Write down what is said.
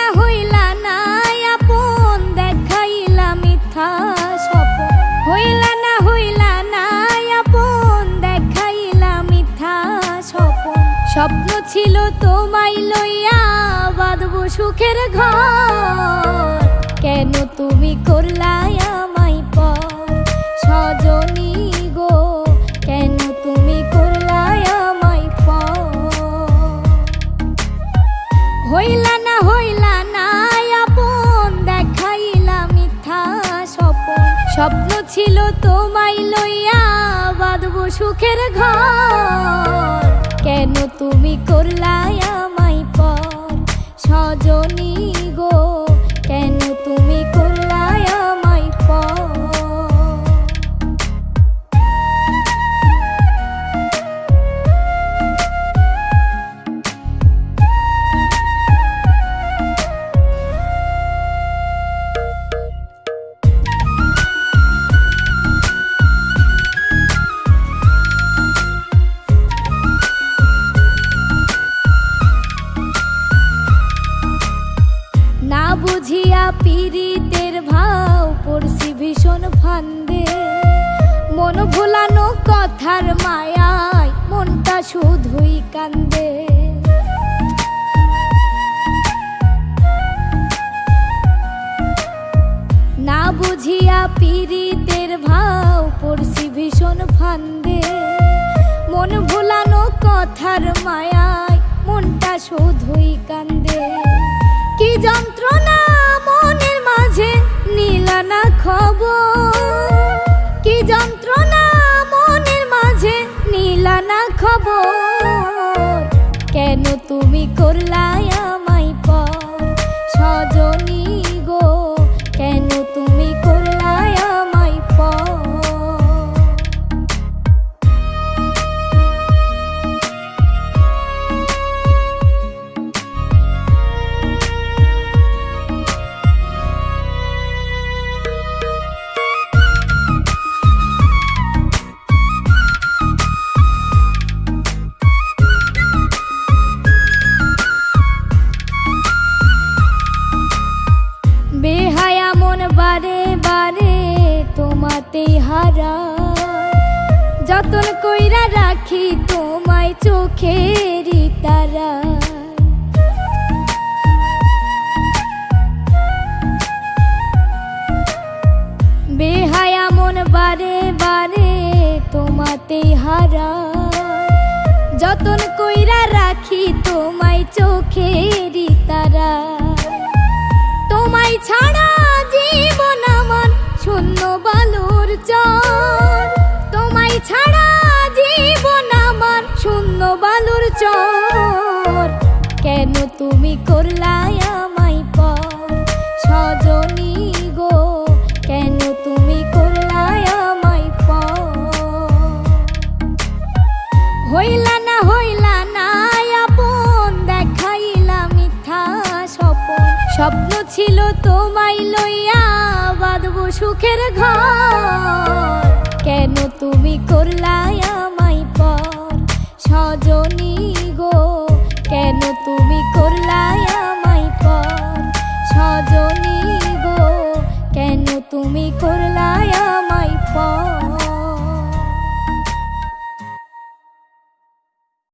না হইলা না আপন দেখাইলা মিথ্যা স্বপন। হইলা না হইলা নাই, আপন দেখাইলা মিথ্যা স্বপন। স্বপ্ন ছিল তোমায় লইয়া বাদব সুখের ঘর। স্বপন ছিল তোমায় লইয়া বাঁধব সুখের ঘর। কেন তুমি করলাই না বুঝিয়া পীড়িতের ভাও পড়ছি ভীষণ ফান্দে। মন ভোলানো কথার মায়ায় মনটা শুধুই কান্দে। না বুঝিয়া পীড়িতের ভাও পড়ছি ভীষণ ফান্দে। মন ভোলানো কথার মায়ায় মনটা শুধুই কান্দে। কি যন্ত্রণা খবর? কেন তুমি করলাই তোমাতেই হারা। যতন কইরা রাখি তোমায় চোখেরই তারা বেহায়া মন বারে বারে তোমাতেই হারা। যতন কইরা রাখি তোমায় চোখেরই তারা তোমায় ছাড়া চর, তোমায় ছাড়া জীবন আমার শূন্য বালুর চর। কেন তুমি করলাই আমায় পর? সজনী গো, কেন তুমি করলাই আমায় পর? হইলা না হইলা না আপন, দেখাইলা মিথ্যা স্বপন। স্বপ্ন ছিল তোমায় লইয়া বাঁধব সুখের ঘর। কেন তুমি করলাই আমায় পর? সজনী গো, কেন তুমি করলাই আমায় পর? সজনী গো, কেন তুমি করলাই